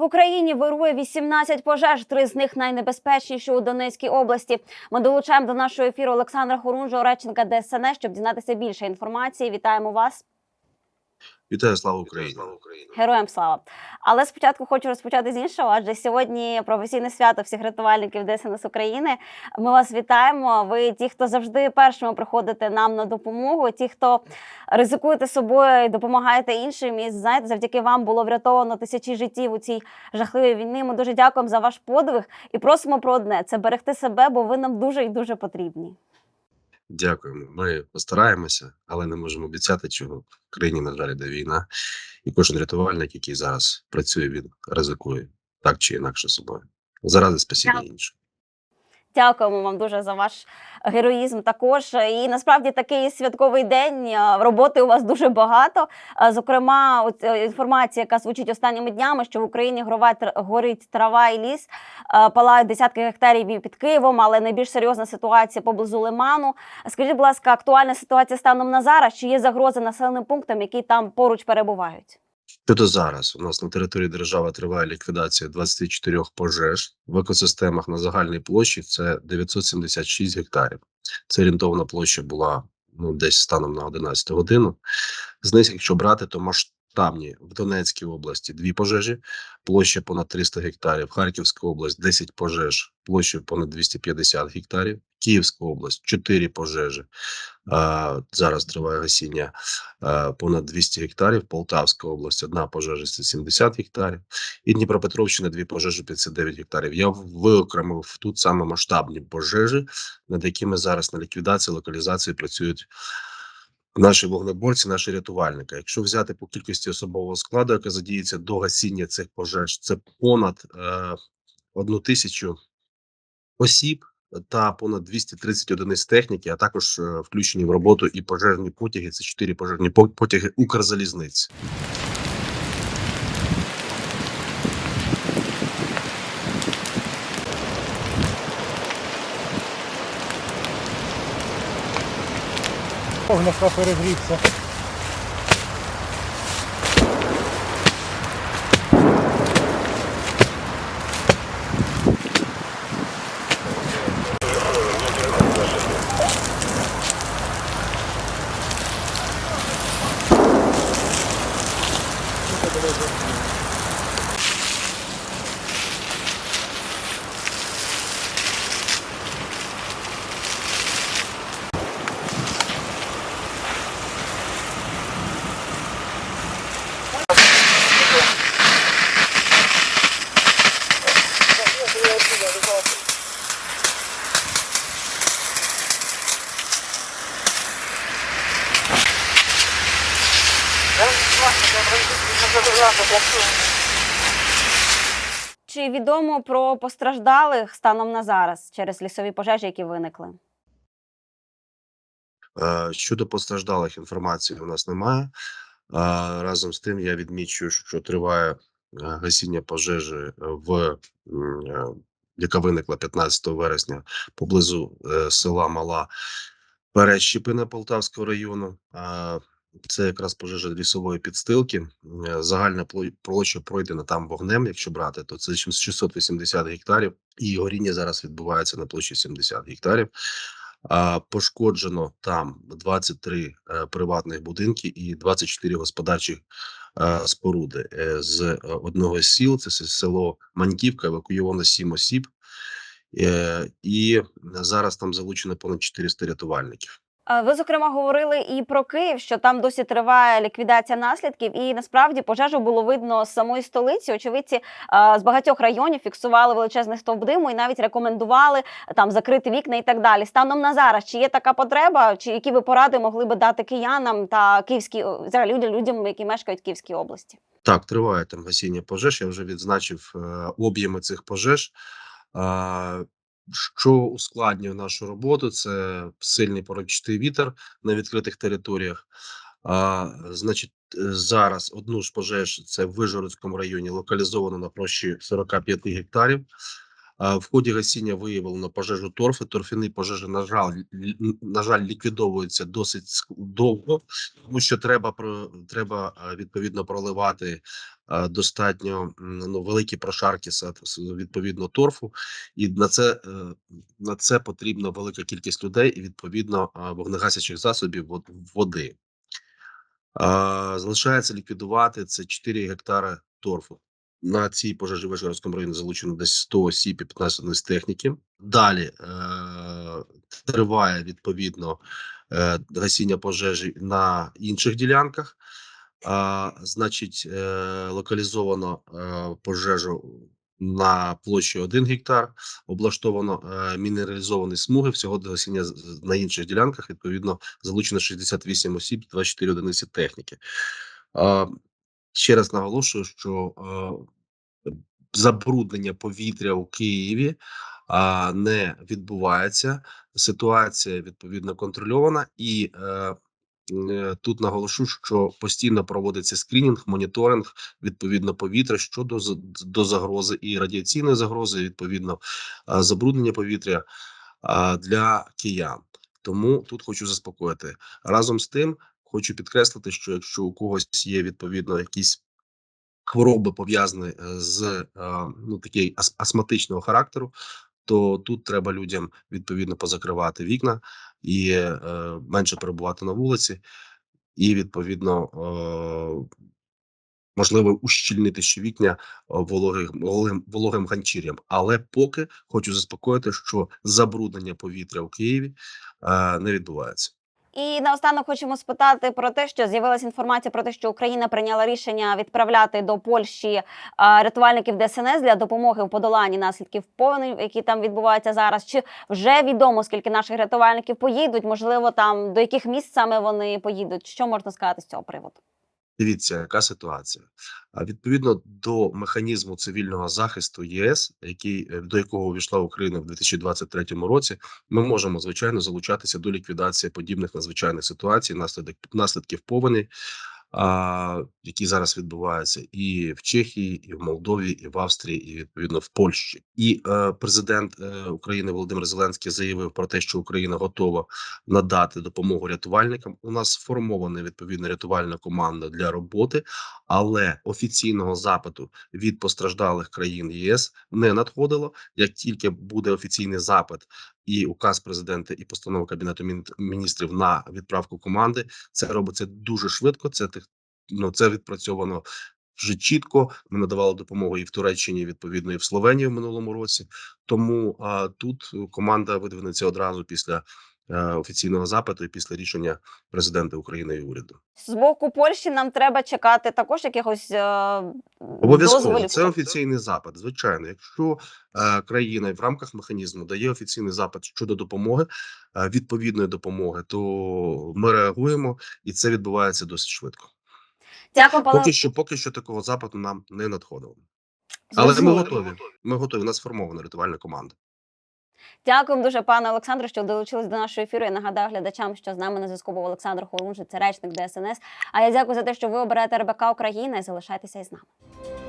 В Україні вирує 18 пожеж, три з них найнебезпечніші у Донецькій області. Ми долучаємо до нашого ефіру Олександра Хорунжого, речника ДСНС, щоб дізнатися більше інформації. Вітаємо вас. Вітаю, слава Україні! Героям слава! Але спочатку хочу розпочати з іншого, адже сьогодні професійне свято всіх рятувальників ДСНС України. Ми вас вітаємо. Ви ті, хто завжди першими приходите нам на допомогу, ті, хто ризикуєте собою і допомагаєте іншим. І знаєте, завдяки вам було врятовано тисячі життів у цій жахливій війні. Ми дуже дякуємо за ваш подвиг і просимо про одне це берегти себе, бо ви нам дуже і дуже потрібні. Дякуємо. Ми постараємося, але не можемо обіцяти, чого в країні, на жаль, йде війна, і кожен рятувальник, який зараз працює, він ризикує так чи інакше собою заради спасіння інших. Дякуємо вам дуже за ваш героїзм. Також і насправді такий святковий день е, роботи у вас дуже багато. Е, Зокрема, е, інформація, яка звучить останніми днями, що в Україні горова тр- горить трава і ліс, палають десятки гектарів під Києвом, але найбільш серйозна ситуація поблизу Лиману. Скажіть, будь ласка, актуальна ситуація станом на зараз? Чи є загрози населеним пунктам, які там поруч перебувають? Щодо зараз, у нас на території держави триває ліквідація 24 пожеж в екосистемах на загальній площі. Це 976 гектарів. Це орієнтовна площа була ну десь станом на 11 годину. З них, якщо брати, то масштабні в Донецькій області дві пожежі, площа понад 300 гектарів. Харківська область 10 пожеж, площа понад 250 гектарів. Київська область 4 пожежі. А, зараз триває гасіння а, понад 200 гектарів. Полтавська область одна пожежа це 70 гектарів. І Дніпропетровщина дві пожежі 59 гектарів. Я виокремив тут саме масштабні пожежі, над якими зараз на ліквідації, локалізації працюють наші вогнеборці, наші рятувальники. Якщо взяти по кількості особового складу, яка задіється до гасіння цих пожеж, це понад е, одну тисячу осіб та понад 230 одиниць техніки, а також е, включені в роботу і пожежні потяги. Це чотири пожежні потяги Укрзалізниці. Огневка перегрівся. Чи відомо про постраждалих станом на зараз через лісові пожежі, які виникли? Е, Щодо постраждалих інформації у нас немає. Е, Разом з тим я відмічу, що триває е, гасіння пожежі в яка виникла 15 вересня поблизу села Мала Перещепина Полтавського району. Це якраз пожежа лісової підстилки. Е, Загальна пло- площа пройдена там вогнем. Якщо брати, то це 680 гектарів, і горіння зараз відбувається на площі 70 гектарів. Пошкоджено там 23 е, приватних будинки і 24 господарчих е, споруди. З одного з сіл, це село Маньківка, евакуйовано 7 осіб, і зараз там залучено понад 400 рятувальників. Е, Ви зокрема говорили і про Київ, що там досі триває ліквідація наслідків, і насправді пожежу було видно з самої столиці. Очевидці е, з багатьох районів фіксували величезний стовп диму і навіть рекомендували е, там закрити вікна і так далі. Станом на зараз чи є така потреба, чи які ви поради могли би дати киянам та київській о, взагалі людям, людям, які мешкають в Київській області? Так, триває там гасіння пожеж. Я вже відзначив е, об'єми цих пожеж. Що ускладнює нашу роботу, це сильний порочистий вітер на відкритих територіях. А, значить, зараз одну ж пожеж це в Вижгородському районі локалізовано на площі 45 гектарів. В ході гасіння виявлено пожежу торфи. Торфяні пожежі, на жаль, на жаль, ліквідовуються досить довго, тому що треба треба відповідно проливати достатньо ну, великі прошарки відповідно торфу, і на це е, на це потрібна велика кількість людей і відповідно вогнегасячих засобів води. Залишається ліквідувати це 4 гектари торфу. На цій пожежі в Вишгородському районі залучено десь 100 осіб і 15 одиниць техніки. Далі е, триває відповідно е, гасіння пожежі на інших ділянках. А, значить, е, локалізовано е, пожежу на площі 1 гектар, облаштовано е, мінералізовані смуги. Всього до гасіння на інших ділянках відповідно залучено 68 осіб, 24 одиниці техніки. Ще раз наголошую, що е, забруднення повітря у Києві а, не відбувається. Ситуація відповідно контрольована, і е, е, тут наголошу, що постійно проводиться скринінг, моніторинг відповідно повітря щодо до загрози і радіаційної загрози, відповідно а, забруднення повітря а, для киян. Тому тут хочу заспокоїти разом з тим. Хочу підкреслити, що якщо у когось є відповідно якісь хвороби пов'язані е, з е, ну такий ас- астматичного характеру, то тут треба людям відповідно позакривати вікна і е, менше перебувати на вулиці, і відповідно е, можливо ущільнити ще вікня вологим, вологим, вологим ганчір'ям. Але поки хочу заспокоїти, що забруднення повітря у Києві е, не відбувається. І наостанок хочемо спитати про те, що з'явилася інформація про те, що Україна прийняла рішення відправляти до Польщі рятувальників ДСНС для допомоги в подоланні наслідків повені, які там відбуваються зараз. Чи вже відомо скільки наших рятувальників поїдуть? Можливо, там до яких місць саме вони поїдуть? Що можна сказати з цього приводу? Дивіться, яка ситуація. А відповідно до механізму цивільного захисту ЄС, який е, до якого увійшла Україна в 2023 році, ми можемо звичайно залучатися до ліквідації подібних надзвичайних ситуацій, наслідок наслідків повеней, а, які зараз відбуваються і в Чехії, і в Молдові, і в Австрії, і відповідно в Польщі. І е, президент е, України Володимир Зеленський заявив про те, що Україна готова надати допомогу рятувальникам. У нас сформована відповідна рятувальна команда для роботи, але офіційного запиту від постраждалих країн ЄС не надходило. Як тільки буде офіційний запит і указ президента, і постанова кабінету міністрів на відправку команди, це робиться дуже швидко. Це тех- ну, це відпрацьовано. Вже чітко ми надавали допомогу і в Туреччині, відповідно, і в Словенії в минулому році. Тому а, тут команда видвинеться одразу після е, офіційного запиту і після рішення президента України і уряду. З боку Польщі нам треба чекати також якихось е, Обов'язково дозволів. це офіційний запит. Звичайно, якщо е, країна в рамках механізму дає офіційний запит щодо допомоги, е, відповідної допомоги, то ми реагуємо, і це відбувається досить швидко. Дякую, пане Поки що, поки що такого запиту нам не надходило. Але ми готові. Ми готові. У нас сформована рятувальна команда. Дякуємо дуже, пане Олександре, що долучились до нашого ефіру. Я нагадаю глядачам, що з нами на зв'язку був Олександр Холунжи, це речник ДСНС. А я дякую за те, що ви обираєте РБК Україна і залишайтеся із нами.